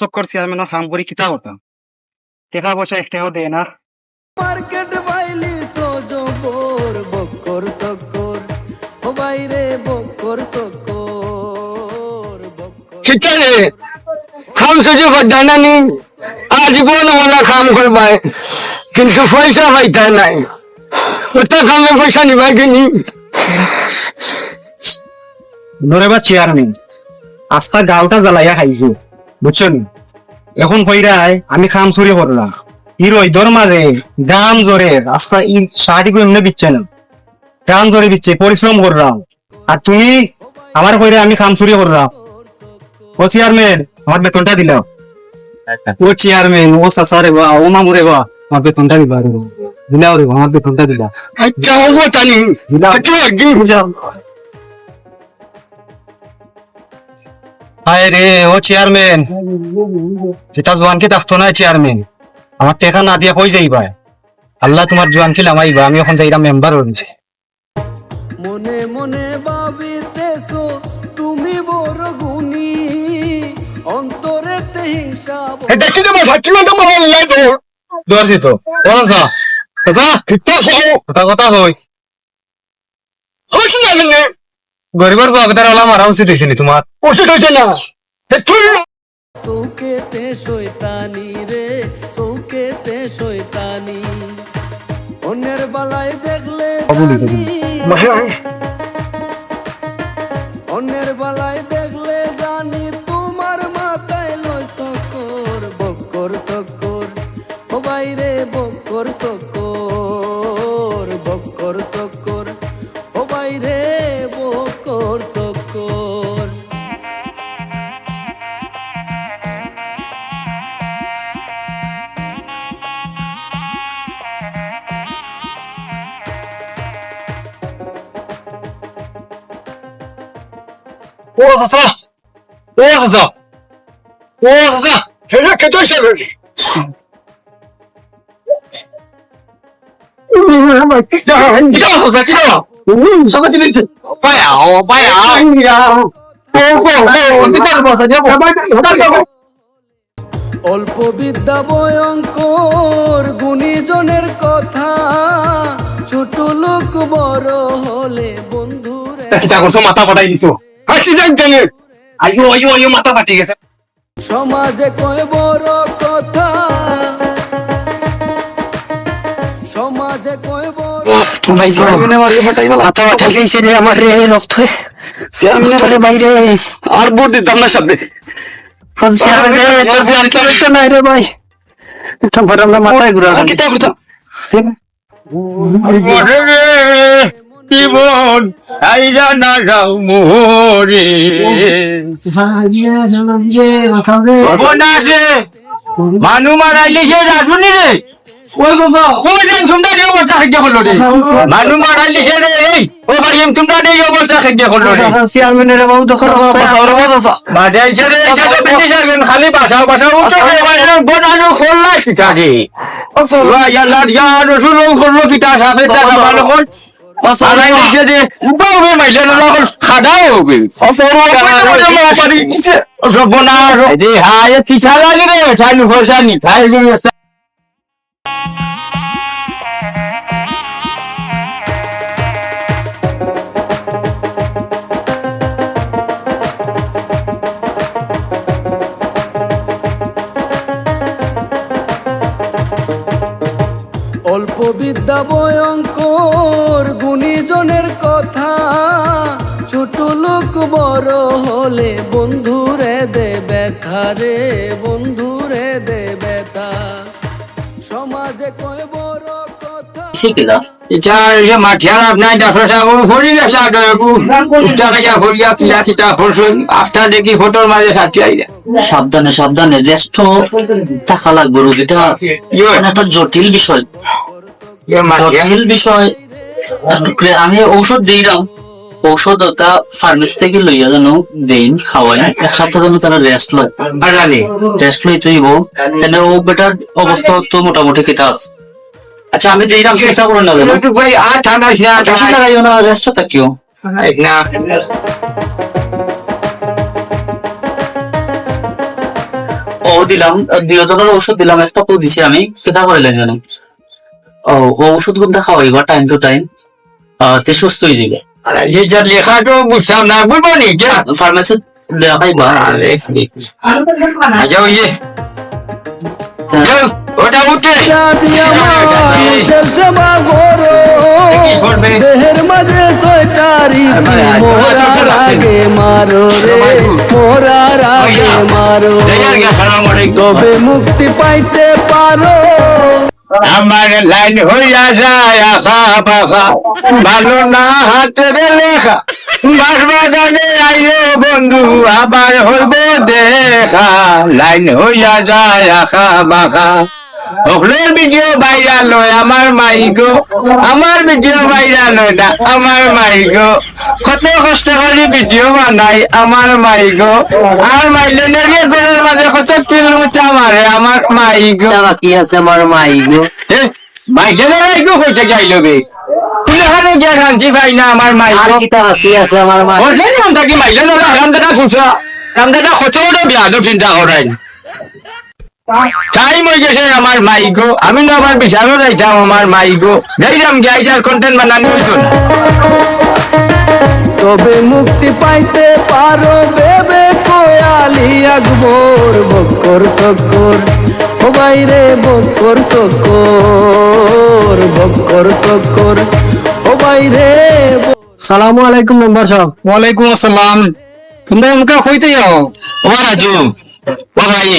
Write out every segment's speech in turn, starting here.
চক্কর চেয়ারম্যানের কাম করি কিতা হতা টাকা পয়সা একটাও দেয় না। মার্কেট বাইলি সজবর বকর সকর ও বাইরে বকর বকর খিচারে খাম সুজি করতে নানি আজীবন মনে কাম করবাই কিন্তু পয়সা পাইতে নাই। ওটা কামে পয়সা নিবাই কিনি। নরে বা চেয়ারম্যান আস্তা গাওটা জ্বালাইয়া খাইছো। বুঝছ নি? এখন কইরাই আমি খাম চুরি করলাম ইর ওইদর মাঝে গাম জোরে রাস্তা ই সাহায্য করে এমনি দিচ্ছে না গাম জোরে দিচ্ছে পরিশ্রম করলাম। আর তুমি আমার কইরা আমি খাম চুরি করলাম। ও চেয়ারম্যান আমার বেতনটা দিলাম ও চেয়ারম্যান ও সাসা রে বা ও মামু রে বা আমার বেতনটা দিবা রে। দিলাও রে আমার বেতনটা দিলা আচ্ছা হব তানি আচ্ছা হায় রে ও চেয়ারম্যান যেটা জোয়ানকে থাকতো না চেয়ারম্যান আমার টেকা না দিয়া কই যাইবা? আল্লাহ তোমার জোয়ানকে লামাইবা আমি এখন যাইরা মেম্বার হয়েছে মনে মনে ভাবিতেছো তুমি বড় গুণী। অন্তরেতে হিংসা ব- এটা কি তোমার সাক্ষী না তো দরছি তো ও যা যা কিতা খাও কথা কথা হই হসি জানেন না গরিবের বাগদার ওলা মারা উচিত হয়েছে নি তোমার উচিত হয়েছে না। চৌকেতে শৈতানি রে চৌকেতে শৈতানি অন্যের বালায় দেখলে ও চাচা ও চাচা ও চাচা খেতে অল্প বিদ্যা ভয়ঙ্কর গুণীজনের কথা ছোট লোক বড় হলে করছ মাথা ফাটাই দিছো জানে আইও আইও আইও মাথা ফাটি গেছে। সমাজে কয় বড় কথা। সমাজে কয় বড় মাথা মাথা গেছে রে আমার রে রক্ত চেয়ারম্যান বাইরে। আর ভোট দিতাম না সামনে। মাথায় ঘুরা জীবন আইরা না যাও মোরে। সর্বনাশে মানু মারাইলে সে রাজুনি রে। ওই বাবা। ওই দিন তোমরা এই অবস্থা খাইয়া করল রে। মানু মারাইলে সে রে এই ও ভাই তোমরা এই অবস্থা খাইয়া করল রে। চেয়ারম্যানের বাবু দখল মারাইছে রে চাচা বেটি যাবেন খালি বাসা বাসা উঠো রে বাইরে বনানো খোলা সিটা রে ওয়া ইয়া আল্লাহ ইয়া রাসূল খোলো কিটা সাথে টাকা ভালো কর মারাইলে সে রে হায় পিছা লাগে রে সানু ফসানি খাই গমি ভয়ঙ্কর গুণীজনের কথা। ছোট লোক বড় হলে বন্ধুরে দে ব্যথা রে বন্ধুরে দে ব্যথা। সমাজে কয় বড় কথা। শিখিলা এটা মাঠিয়ার আপনার ডাক্তার সাহেব ফরি গেছে আডাকু কাজা ফরিয়া কিলা কিতা করছুন আফটার দেখি ফটোর মাঝে সাথে আইলা। সাবধানে সাবধানে জ্যেষ্ঠ থাকা লাগবে রোগীটা। ইয়ে। মানে একটা জটিল বিষয়। জটিল বিষয় আমি ঔষধ দিলাম ঔষধ ওটা ফার্মেসি থেকে লইয়া জানো দেন খাওয়াই এক সপ্তাহ জন্য তারা রেস্ট লয়। আজানি রেস্ট লইতে হইব। তাহলে ও বেটার অবস্থা তো মোটামুটি কেটা আছে। আচ্ছা আমি দিলাম। সেটা করে একটু ভাই আর ঠান্ডা না বেশি লাগাইও না রেস্ট থাকিও। না। ও দিলাম দুজনের ঔষধ দিলাম একটা তো দিছি আমি কেটা করে জানো? ও ও ওষুধগুলো খাওয়াইবা টাইম টু টাইম তে সুস্থ হয়ে যাবে যে যা লেখা তো বুঝতাম না বুঝব নি যে। ফার্মেসি আচ্ছা ওই যে যাও, ওটা উঠে? দেহের মাঝে আরে, মোরার আগে মারো রে মোরার আগে মারো। তবে মুক্তি পাইতে পারো। আমার লাইন হইয়া যায় আসা পাখা ভালো না হাতে লেখা বাস বাগানে বন্ধু, আবার হইব দেখা। লাইন হইয়া যায় আখা বাখা ওখলের ভিডিও ভাইরাল হয় আমার মাইগো আমার ভিডিও ভাইরাল হয় না আমার মাইগো কত কষ্ট করে ভিডিও বানাই আমার মাইগো আর মাইলে নেগে ঘরের মাঝে কত কিলোমিটার মারে আমার মাইগো বাকি আছে আমার মাই গো মাইলে মাইগো কইতে যাইলো বে। এখানে গিয়ে রাঞ্চি ভাই না আমার মাইগো কিতা বাকি আছে আমার মাই ওর সেই নামটা কি মাইলে না রামদাটা খুশা রামদাটা খচড়ো বিয়াদ চিন্তা করেন। টাইম হয়ে গেছে আমার মাইগো আমি না আমার বিচারও যাইতাম আমার মাইগো যাইলাম গাইজার কন্টেন্ট বানানো হইতো না তবে মুক্তি পাইতে পারো বেবে কোয়ালি আকবর বক্কর চক্কর। ও বাইরে বক্কর চক্কর বক্কর চক্কর। ও বাইরে সালামু আলাইকুম মেম্বার সাহেব। ওয়ালাইকুম আসসালাম। তোমরা আমাকে কইতে যাও? ও রাজু ও ভাই।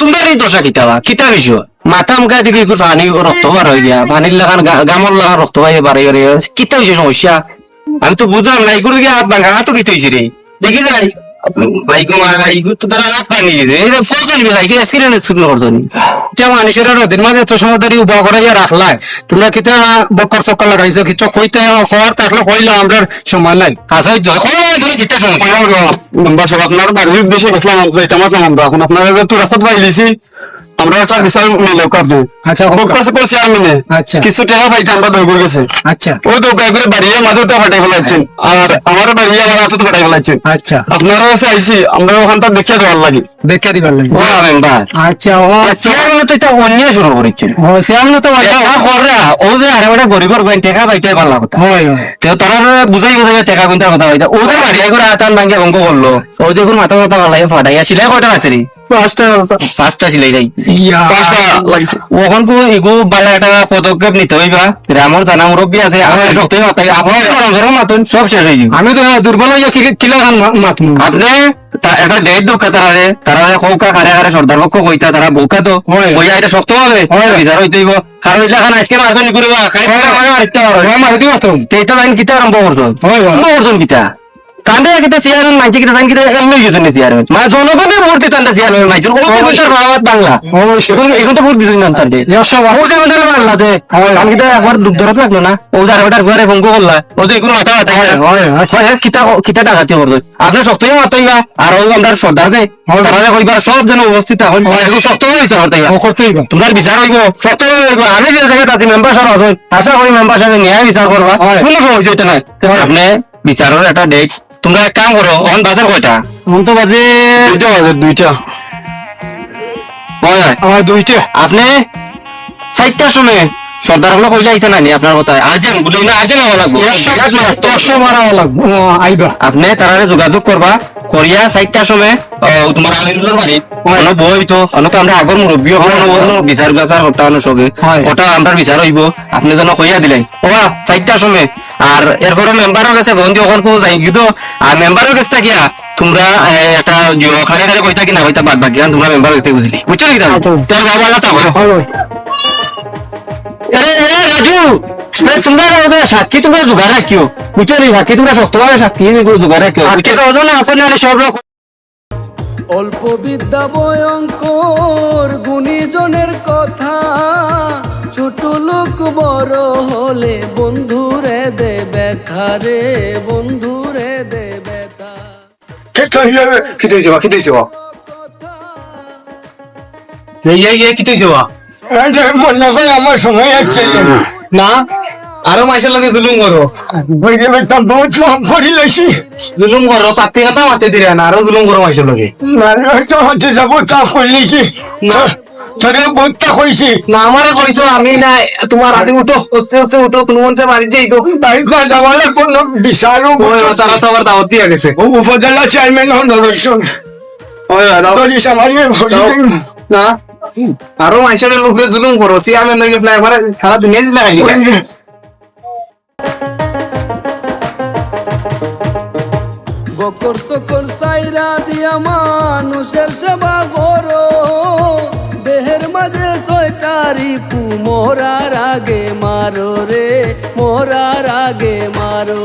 তোমরা এই দশা কিতাবা কিতা বিষয়? মাথা মুখা দিকে পানি রক্ত বার হয়ে গিয়া। পানির লাগান গামর লাগান রক্ত পাই বাড়ি বাড়ি কিতা হয়েছে সমস্যা? আমি তো বুঝলাম না এগুলো গিয়ে হাত ভাঙা? হাতও কিতে রে দেখি যাই মানুষের নদীর মাঝে এত সময় ধরে উবা করাইয়া রাখলাই তোমরা কিতা বকর চক্কর লাগাইছো কিছু কইতে হওয়ার থাকলে কইলাম আমরা সময় নাই। আচ্ছা নাম্বার সব আপনার বেশি গেছিলাম আমরা এখন আপনার তো রাস্তা পাইলিছি আমরা বিশাল মিলে কাটবো আচ্ছা করছে করছে আমি নে আচ্ছা। কিছু টাকা পাইতে আমরা দৌড় গেছে আচ্ছা। ওই গাই করে বাড়িয়ে মাঝে তো ফাটাই ফেলাচ্ছেন আর আমার বাড়িয়ে আমার হাতে ফাটাই ফেলাচ্ছেন আচ্ছা। আপনারা কাছে আইসি আমরা ওখানটা দেখিয়ে দেওয়ার লাগে। দেখে দিবার লাগে। ও আচ্ছা ও চেয়ারম্যান তো এটা অন্যায় শুরু করেছেন হয়েছে আমি তো টেকা কররা ও যে আরে বেটা গরিবর গইন টেকা পাইতে পারলা কথা। হয় তো তারা বুঝাই বুঝাই টেকা গুনতার কথা হইতা ও যে বাড়িয়া করে আতান ভাঙ্গে ভঙ্গ করল। ও যে কোন মাথা মাথা পালাই ফাটাইয়া সিলাই কয়টা আছে রে পাঁচটা পাঁচটা সিলাই যাই পাঁচটা। লাগছে ওখান কো এগো বালা একটা পদক্ষেপ নিতে হইবা। রামর দানা মুরব্বী আছে আমার সত্যি মাথায় আপনার গরম গরম মাতুন সব শেষ হয়ে যাবে। আমি তো দুর্বল হইয়া কিলা খান মাতমু আপনি তা- একটা ডেট দোকা তারারে। তারারে কৌকা কারে কারে সর্দার পক্ষ কইতা তারা বৌকা তো। কইয়া এটা শক্ত হবে। বিচার হইতে হইব। কারণ এটা এখন আজকে মারছনি করিবা খাই মারিতে পারো তেইতা কিতা আরম্ভ। আরম্ভ করছ কিতা? কান্দে কিতা চেয়ারম্যান মানছে কিতা জান কিতা এমনি গেছেন চেয়ারম্যান মানে জনগণের ভোট দিতাম চেয়ারম্যান মানছে ও তো বিচার বাবাত বাংলা। এখন এখন তো ভোট দিছেন না তান্ডে ও যে আমাদের মারলা দে। কারণ কিতা একবার দুধ ধরত লাগল না। ও যে আরেকটার ঘরে ফোন করলা ও যে এগুলো মাথা মাথা হয়, কিতা কিতা ডাকাতি করতো আপনি শক্ত হয়ে মাতাইবা আর ওই আমরা সর্দার দে। তারা কইবা সব যেন শক্ত হয়ে। ও করতে হইবা তোমার বিচার হইব। শক্ত হইব। আমি যে জায়গায় তাতে মেম্বার সাহেব আছেন আশা করি মেম্বার সাহেব ন্যায় বিচার করবা। কোনো সমস্যা হইতে নাই। আপনি বিচারের একটা ডেট তোমরা এক কাম করো অন বাজার কয়টা? অন তো বাজে দুইটা বাজে দুইটা। আমার দুইটা। আপনি চারটার সময় সর্দার হলো কইলে আইতে নানি আপনার কথা আর্জেন বলি না? আর্জেন লাগবো। একশো মারা লাগবো। আইবা আপনি তারারে যোগাযোগ করবা। করিয়া চারটার সময় তোমার আমিরুলের বাড়ি অন্য বই তো অন্য তো আমরা আগর মুরব্বী বিচার বিচার করতে হলো সবে ওটা আমরা বিচার হইব আপনি যেন কইয়া দিলেন ওবা চারটার সময় আর এরপরে মেম্বারের কাছে বন্ধু ওখান কো যাই কিন্তু আর মেম্বারের কাছে থাকিয়া তোমরা একটা খালি খালি কইতা কিনা কইতা বাদ বাকি তোমরা মেম্বার কাছে বুঝলি বুঝছ কি তাহলে তোর বাবা এ রাজু তোমরা ওদের সাক্ষী তোমরা জোগাড় রাখিও বুঝছ নি সাক্ষী তোমরা শক্তভাবে সাক্ষী জোগাড় রাখিও সব রকম অল্প বিদ্যা ভয়ঙ্কর গুণীজনের কথা। ছোট লোক বড় হলে বন্ধুরে দে ব্যথা রে বন্ধুরে দে ব্যথা। কি দিয়েছে কি দিয়েছে কথা এই এই কি দিয়েছে মনে আমার সময় আছে না? আরও মাইসের লগে জুলুম করো। বইরে একটা বহুত মাফ করি লাইছি। জুলুম করো পাতি কথা মাতে দিলে না আরও জুলুম করো মাইসের লগে হতে যাব তা করলেছি তোরে বহুতটা কইছি। না আমারে কইছো আমি না তোমার আজি উঠো আস্তে আস্তে উঠো কোনো মনতে মারি যাই তো। তাই বলে কোনো বিচারও ওই তারা তো আবার দাওয়াত দিয়ে গেছে। ও উপজেলা চেয়ারম্যান হন ওই দাও। তোর না। আরও মাইসের উপরে জুলুম করো সি আমি নই গেছলা সারা দুনিয়া দিলা খাইলি বকর সকর সাইরা দিয়া মানুষের সেবা করো। দেহের মাঝে ছয়টারি পু মোরার আগে মারো রে মোরার আগে মারো।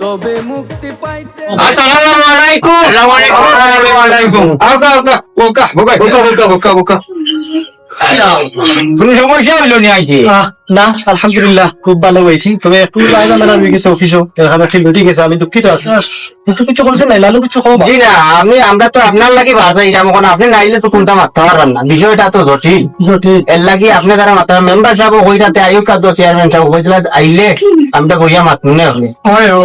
তবে মুক্তি পাইতে আসসালামু আলাইকুম। আসসালামু আলাইকুম। আওকা আওকা ওকা ওকা বোকা বোকা বোকা কোনো সমস্যা হইল নি আইছে? আহ, না আলহামদুলিল্লাহ খুব ভালো হয়েছি। তবে একটু গেছে অফিসও এখানে গেছে আমি দুঃখিত আছি। কিন্তু কিছু নাই লালু কিছু খাওয়া জি না আমি আমরা তো আপনার লাগি এখন আপনি নাইলে তো কোনটা মারতে পারবেন না। বিষয়টা তো জটিল। জটিল। এর লাগি আপনি যারা মাতা মেম্বার সাহেব আয়ুক কাদ্য চেয়ারম্যান সাহেব আইলে আমরা কইয়া মাতুন না আপনি?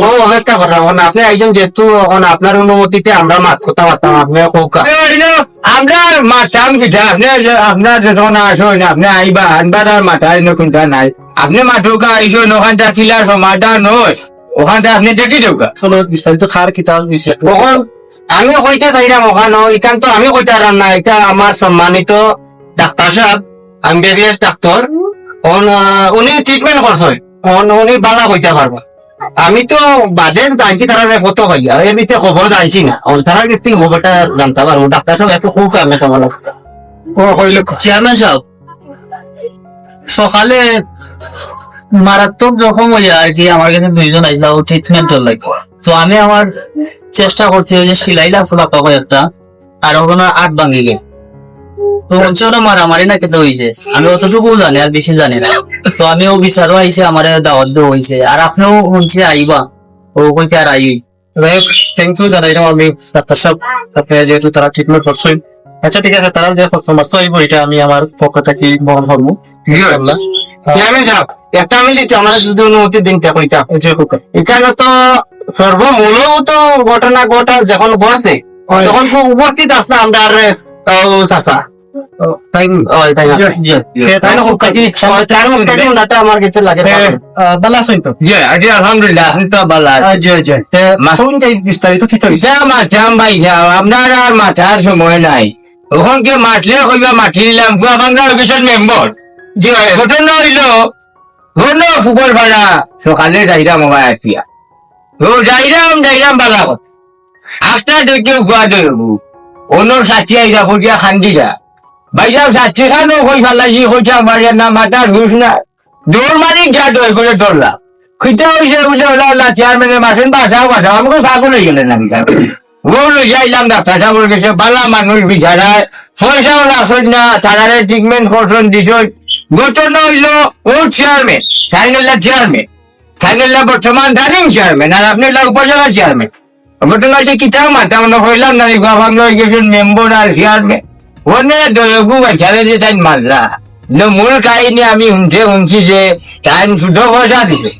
ও অপেক্ষা করেন আপনি একজন যেহেতু এখন আপনার অনুমতিতে আমরা মাত কথা মারতাম আপনি কৌকা আমরা মাতাম কিটা আপনি আপনার যখন আসুন আপনি আইবা আনবার আর মাথায় কোনটা নাই। আপনি মাঠুকা আইসুন ওখানটা নয় ওখানটা আপনি দেখি চলো বিস্তারিত খার কিতাব আমি কইতে চাইলাম ওখানে এখান তো আমি কইতে পারলাম না এটা আমার সম্মানিত ডাক্তার সাহেব এমবিবিএস ডাক্তার ওন, উনি ট্রিটমেন্ট করছে উনি বালা কইতে পারব আমি তো বাদে জানছি তারা কত কইয়া এর বিষয়ে খবর জানছি না। তারা থেকে খবরটা জানতে পারব ডাক্তার সাহেব একটু খুব আমি হইল চেয়ারম্যান সাহেব। সকালে মারাত্মক জখম হয়ে আর কি, আমার কাছে দুইজন আইলা ট্রিটমেন্ট লাগবে তো আমি আমার চেষ্টা করছি যে সিলাইলা ফোলা পাবো একটা, আর ওখানে আট ভাঙি গে তো বলছে ওরা মারামারি না কেটে হয়েছে আমি অতটুকু জানি, আর বেশি জানি না। তো আমি ও বিচারও আইছে, আমার দাওয়াত দেওয়া হয়েছে আর আপনিও শুনছি, আইবা। ও কইছে, আর আই থ্যাংক ইউ জানাইলাম আমি ডাক্তার সাহেব, আপনি যেহেতু তারা ট্রিটমেন্ট করছেন আচ্ছা ঠিক আছে তারা যে সমস্যা হইব এটা আমি আমার পক্ষ থেকে বহন করব চেয়ারম্যান সাহেব একটা মিলি আমার যদি অনুমতি দিন কইতা এখানে তো সর্বমূল তো ঘটনা ঘটা যখন ঘটছে তখন উপস্থিত আসলে আমরা আর যাও। আপনার আর মাথার সময় নাই। ওখানকে মাঠলে কইবা মাটি নিলাম। কুয়াকাঙ্গা অফিসের মেম্বার জি ঘটনা হইল ঘটন ফুকর ভাড়া সকালে যাইরাম আমার আতিয়া ও যাইরাম যাইরাম বালা কথা। আফটার দেখে গুয়া দেবু অন্য সাথী আইরা কইয়া খান্দিরা ভাইয়া সাথী খানো, কই ফালাইছি কইছা, আমার না মাথার হুশ না। দৌড় মারি, গিয়া দৌড় করে দৌড়লাম খিটা হইছে, বুঝে হলো চেয়ারম্যানের মাসেন বাসাও বাসাও, আমাকে সাগু লই গেলেন আমি বলো যাইলাম ডাক্তার সাহেবের কাছে বালা মানুষ পয়সাও না, তারারে ট্রিটমেন্ট করছেন দিছই। ঘটনা হইল, ও চেয়ারম্যান ফাইনাল্লা চেয়ারম্যান ফাইনাল্লা বর্তমান রানিং চেয়ারম্যান আর আপনি উপজেলা চেয়ারম্যান ঘটনা হচ্ছে কি চাও মাথা মনে হইলাম না গভর্নর হয়ে গেছেন মেম্বার আর চেয়ারম্যান ওনে দয়গু যে টাইম মারলা। মূল কাহিনী আমি শুনছে, শুনছি যে টাইম শুদ্ধ পয়সা দিছে।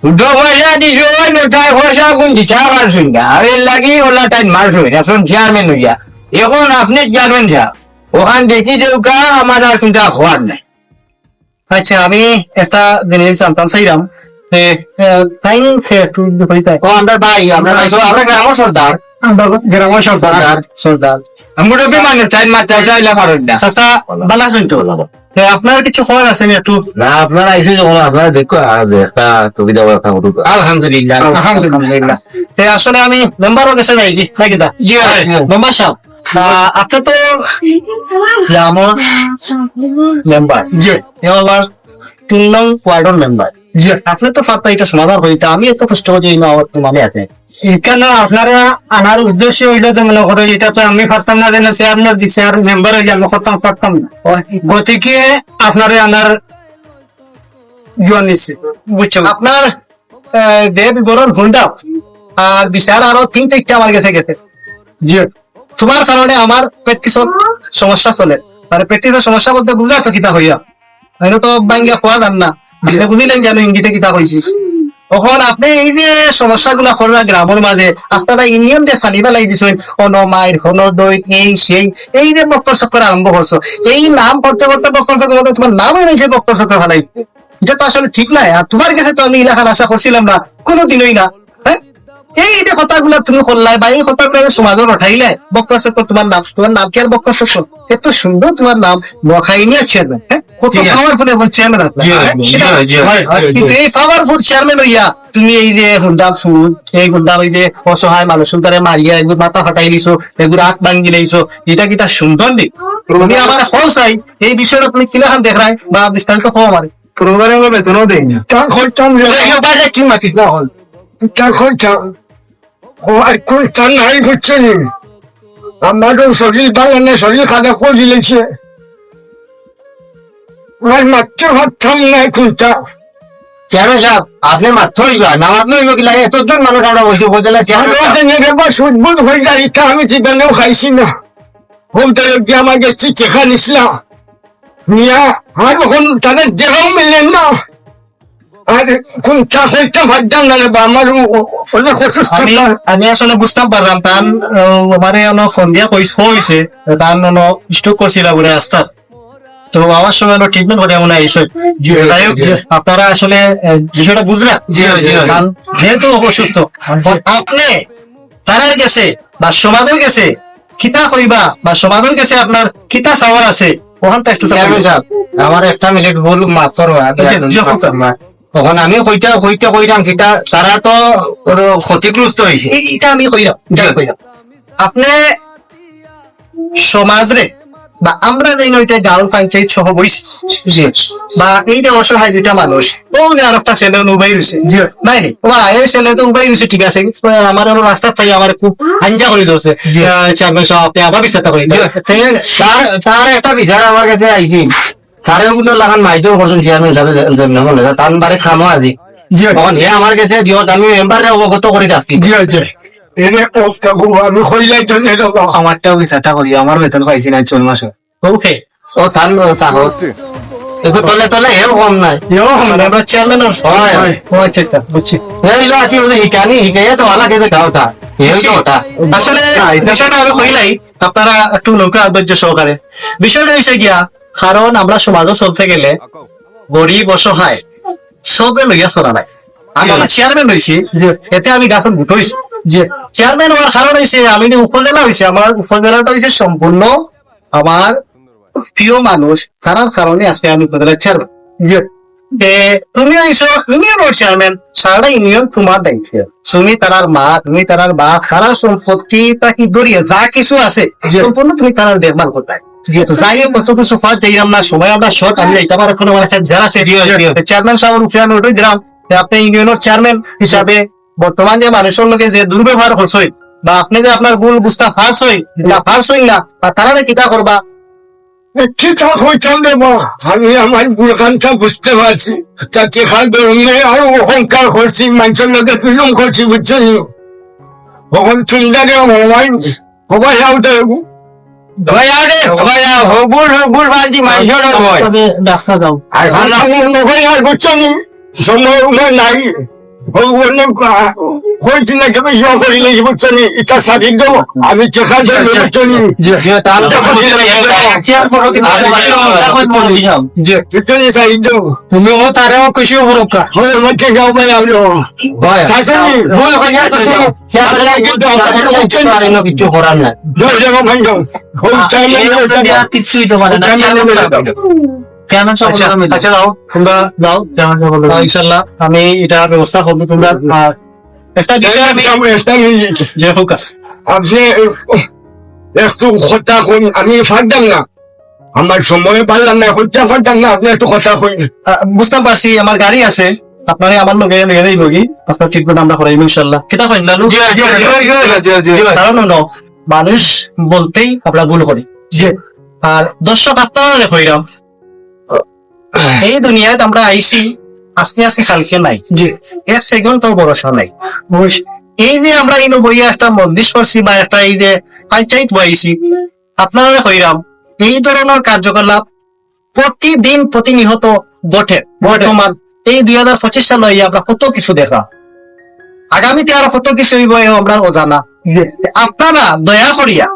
শুদ্ধ পয়সা দিছো ওই পয়সা কোন দিছা পারছুন না আর এর লাগি ওলা টাইম মারছুন এখন চেয়ারম্যান হইয়া এখন আপনি চেয়ারম্যান যা ওখান দেখি দেউকা আমার আর কিন্তু হওয়ার নাই আচ্ছা আমি একটা জিনিস জানতাম চাইলাম তাই। একটু বিপরীত ও আমরা ভাই আমরা ভাই আমরা গ্রাম সর্দার। গ্রামের সর্দার। সর্দার। আমার মানুষ টাইম মারতে চাইলে পারেন না চাচা বালা শুন তো তে আপনার কিছু হওয়ার আছে নি একটু? না আপনার আইসে যখন আপনারা দেখো একটা সুবিধা কথা বলুক আলহামদুলিল্লাহ। আলহামদুলিল্লাহ। আসলে আমি মেম্বারও গেছে নাই কি নাকি দা জি মেম্বার সাহেব আহ, আপনি তো গ্রামের মেম্বার জি। এবার তিন নং ওয়ার্ডের মেম্বার আপনি তো ফাঁকা এটা সমাধান আমি এত কষ্ট করে এই মানে আছে। এখানে আপনারা আনার উদ্দেশ্য হইল যে মনে করো এটা তো আমি পারতাম না যেন চেয়ারম্যান চেয়ার মেম্বার হইলে আমি করতাম পারতাম না। গতিকে আপনারা আনার ইয়ে আপনার যে বিবরণ আর বিচার আরও তিন চারটা আমার গেছে গেছে। জি। তোমার কারণে আমার পেট কিছু সমস্যা চলে। মানে প্র্যাকটিসের সমস্যা বলতে বুঝলা তো কিতা হইয়া। আমি তো বাঙ্গিয়া খোয়া যান না। বুঝিলেন জানো ইঙ্গিতে কিতা কইছি আপনি এই যে ইউনিয়ন লাগি অন হন এই সেই, এই যে বক্কর চক্কর আরম্ভ করছ এই নাম করতে করতে বক্কর চক্কর তোমার নামই নিয়েছে বক্কর চক্কর ফেলাই এটা তো আসলে ঠিক নাই। আর তোমার কাছে তো আমি ইলাকার আশা করছিলাম না কোনোদিনই না। এই যে কথাগুলা তুমি করলাই বা এই কথাগুলো সমাজে উঠাইলে বক্কর চক্কর তোমার নাম তোমার নাম কি আর বক্কর চক্কর এত সুন্দর তোমার নাম নোয়াখাইনিয়া চেয়ারম্যান হ্যাঁ কত পাওয়ারফুল এবং চেয়ারম্যান। কিন্তু এই পাওয়ারফুল চেয়ারম্যান হইয়া তুমি এই যে হুন্ডাম সুদ এই হুন্ডাম এই যে অসহায় মানুষ তারে মারিয়া এগুলো মাথা ফাটাই এগুলো ভাঙ্গি দিছো এটা কি তার সুন্দর দিক তুমি আমার হও চাই এই বিষয়টা তুমি কিলাখান দেখাই বা বিস্তারিত হও আমার প্রমোদারে আমরা বেতনও দেই না। তা কি মাতিস না হল তা ও আর খরচা নাই বুঝছেন আমারও শরীর ভালো না শরীর খারাপ করে দিলেছে আর মাত্র ভাবতাম না কোনটা সাহেব আপনি মাত্র হইবা না আপনি হইব কি লাগে? এতজন মানুষ আমরা বসে বদলে সুদবুদ হয়ে আমি জীবনেও খাইছি না। গিয়ে আমার গেছি চেখা নিছিলাম নিয়া আর এখন তাদের দেখাও মিললেন না। আমি আমি আসলে বুঝতাম পারলাম তান আমার অন ফোন দিয়া তান অন স্টক করছিল বলে রাস্তা। তো আমার সময় ট্রিটমেন্ট করে এমন আইসে আপনারা আসলে বিষয়টা বুঝলেন যেহেতু অসুস্থ আপনি তারার গেছে বা সমাজের গেছে খিতা কইবা বা সমাজের গেছে আপনার খিতা চাওয়ার আছে ওখানটা একটু আমার একটা মিনিট ভুল মাফ করো জি, জি, হুকুম। তখন আমি কইতে কইতে কইরাম কিতা তারা তো ক্ষতিগ্রস্ত হয়েছে এটা আমি কইরাম এটা কইরাম আপনি সমাজরে বা আমরা নইতে পঞ্চায়েত সহ বইছি বা এই যে অসহায় দুইটা মানুষ ও আর একটা ছেলে উবাই রয়েছে বা এই ছেলে তো উবাই রয়েছে ঠিক আছে। আমার আমার রাস্তা তাই আমার খুব আঞ্জা করে দিয়েছে চেয়ারম্যান সাহেব আপনি আবার বিচারটা করেন তার তার একটা বিচার আমার কাছে আইছি তারে ওগুলো লাগান মাইতেও করছেন চেয়ারম্যান সাহেব জন্য তান বারে খামো আজি। তখন হে আমার কাছে দিয়ত আমি মেম্বারে অবগত করে রাখছি এনে অবস্থা খুব আমি খইলাই তো যে আমারটাও বিচারটা করি আমার বেতন পাইছি না চল মাসে ওকে ও তান চাহ একটু তলে তলে হেও কম নাই। আমরা চেয়ারম্যান হয়। ও আচ্ছা আচ্ছা বুঝছি এই লো আছি ওদের হিকানি হিকাইয়া তো আলা কেটে গাওটা এই তো ওটা আসলে বিষয়টা আমি কইলাই আপনারা একটু নৌকা আদর্য সহকারে বিষয়টা হয়েছে গিয়া। কারণ আমরা সমাজও চলতে গেলে গরিব অসহায় সবে লইয়া চলা নাই। আমি চেয়ারম্যান হয়েছি এতে আমি গাছত হয়েছি চেয়ারম্যান হওয়ার কারণ হয়েছে আমি উপজেলা হয়েছে আমার উপজেলাটা হয়েছে সম্পূর্ণ আমার প্রিয় মানুষ তার কারণে আজকে আমি উপজেলার চেয়ারম্যান তুমি হইছো ইউনিয়নের চেয়ারম্যান সারা ইউনিয়ন তোমার দায়িত্ব। তুমি তারার মা তুমি তারার বাপ সারা সম্পত্তি তাকে দরিয়ে যা কিছু আছে সম্পূর্ণ তুমি তারার দেখভাল করতে তো যাই হোক কত কিছু ফার্স্ট দিলাম না সময় আমরা শর্ট আমি যাইতে পারো কোনো আমার একটা জেলা চেয়ারম্যান সাহেবের উপরে আমি ওটাই দিলাম আপনি ইউনিয়নের চেয়ারম্যান হিসাবে বর্তমান যে মানুষের লোকে যে দুর্ব্যবহার হচ্ছে বা আপনি যে আপনার ভুল বুঝতে ফার্স হই না ফার্স হই না বা তারা কিতা করবা? কিতা হইতাম রে বা আমি আমার বুড়খানটা বুঝতে পারছি। চাচি খাল বেরোনে আর অহংকার করছি মানুষের লোকে পিলম করছি বুঝছেন? তখন চুন্দারে হওয়াই সবাই আউটে ডাক্তার দাও। আর নাই। হইতে না কেবে ইয়া করিলে বুঝছেন? এটা সারি দেবো আমি চেখা দেবো বুঝছেন? তুমি ও তারেও খুশি হবরকা হয় আমার চেখা ভাই আলো শাসনি ভুল হইয়া তো কিছু করার জয় জয় ভাই হোম কিছুই তো পারে না চেয়ারম্যান আচ্ছা আচ্ছা দাও তোমরা দাও ইনশাল্লাহ আমি এটা ব্যবস্থা করব তোমরা। একটা বিষয় আমি যে হোক আপনি একটু কথা কই আমি ফাঁকতাম না। আমার সময় পারলাম না হত্যা ফাঁকতাম না আপনি একটু কথা কই। বুঝতে পারছি আমার গাড়ি আছে। আপনারে আমার লোকে লগে দেই বগি আপনার ট্রিটমেন্ট আমরা করাইব ইনশাল্লাহ কিতা কইন লালু? কারণ হলো মানুষ বলতেই আমরা ভুল করি। আর দর্শক আপনারা কইরাম। এই দুনিয়ায় আমরা আইছি আজকে আজকে কালকে নাই। এক সেকেন্ড তো ভরসা নাই। এই যে আমরা এই বইয়া একটা মন্দির করছি বা একটা এই যে পঞ্চায়েত বইছি আপনারা কইরাম এই ধরনের কার্যকলাপ প্রতিদিন প্রতিনিহত বটে বর্তমান। এই দুই হাজার পঁচিশ সালে আমরা কত কিছু দেখা আগামীতে আরও কত কিছু হইব আমরা অজানা। আপনারা দয়া করিয়া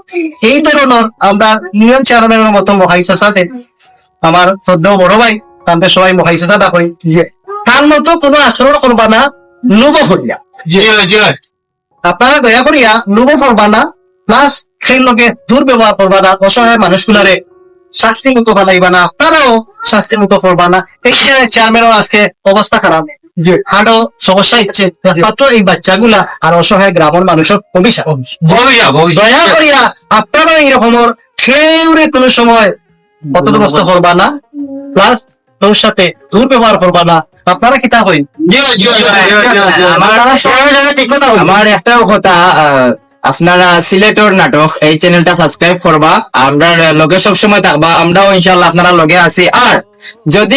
এই ধরনের আমরা ইউনিয়ন চেয়ারম্যানের মতো মহাইসা সাথে আমার শ্রদ্ধ বড় ভাই তাদের সবাই মহাইসা সাদা করি। তার মতো কোনো আচরণ করবা না নুব করিয়া। আপনারা দয়া করিয়া নুব করবা না প্লাস সেই লগে দুর্ব্যবহার করবা না অসহায় মানুষগুলারে শাস্তি মুক্ত বানাইবা না আপনারাও শাস্তি করবা না। এই যে চেয়ারম্যানের আজকে অবস্থা খারাপ। হাড়ও সমস্যা একমাত্র এই বাচ্চাগুলা আর অসহায় গ্রামের মানুষের অভিশাপ। ভবিষ্যৎ দয়া করিয়া আপনারা এই রকমের কেউরে কোনো সময় পতনগ্রস্ত করবা না প্লাস তোর সাথে দুর্ব্যবহার করবা না। আপনারা ঠিক কথা হই আমার একটাও কথা আপনারা সিলেটর নাটক এই চ্যানেলটা সাবস্ক্রাইব করবা আমরা লগে সব সময় থাকবা আমরাও ইনশাল্লাহ আপনারা লগে আছি। আর যদি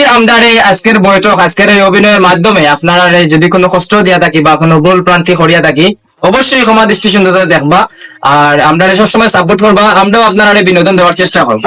এই আজকের বৈঠক আজকের এই অভিনয়ের মাধ্যমে আপনারা যদি কোনো কষ্ট দিয়া থাকি বা কোনো ভুল প্রান্তি করিয়া থাকি অবশ্যই ক্ষমা দৃষ্টি সুন্দর দেখবা। আর আমরা সবসময় সাপোর্ট করবা আমরাও আপনারা বিনোদন দেওয়ার চেষ্টা করব।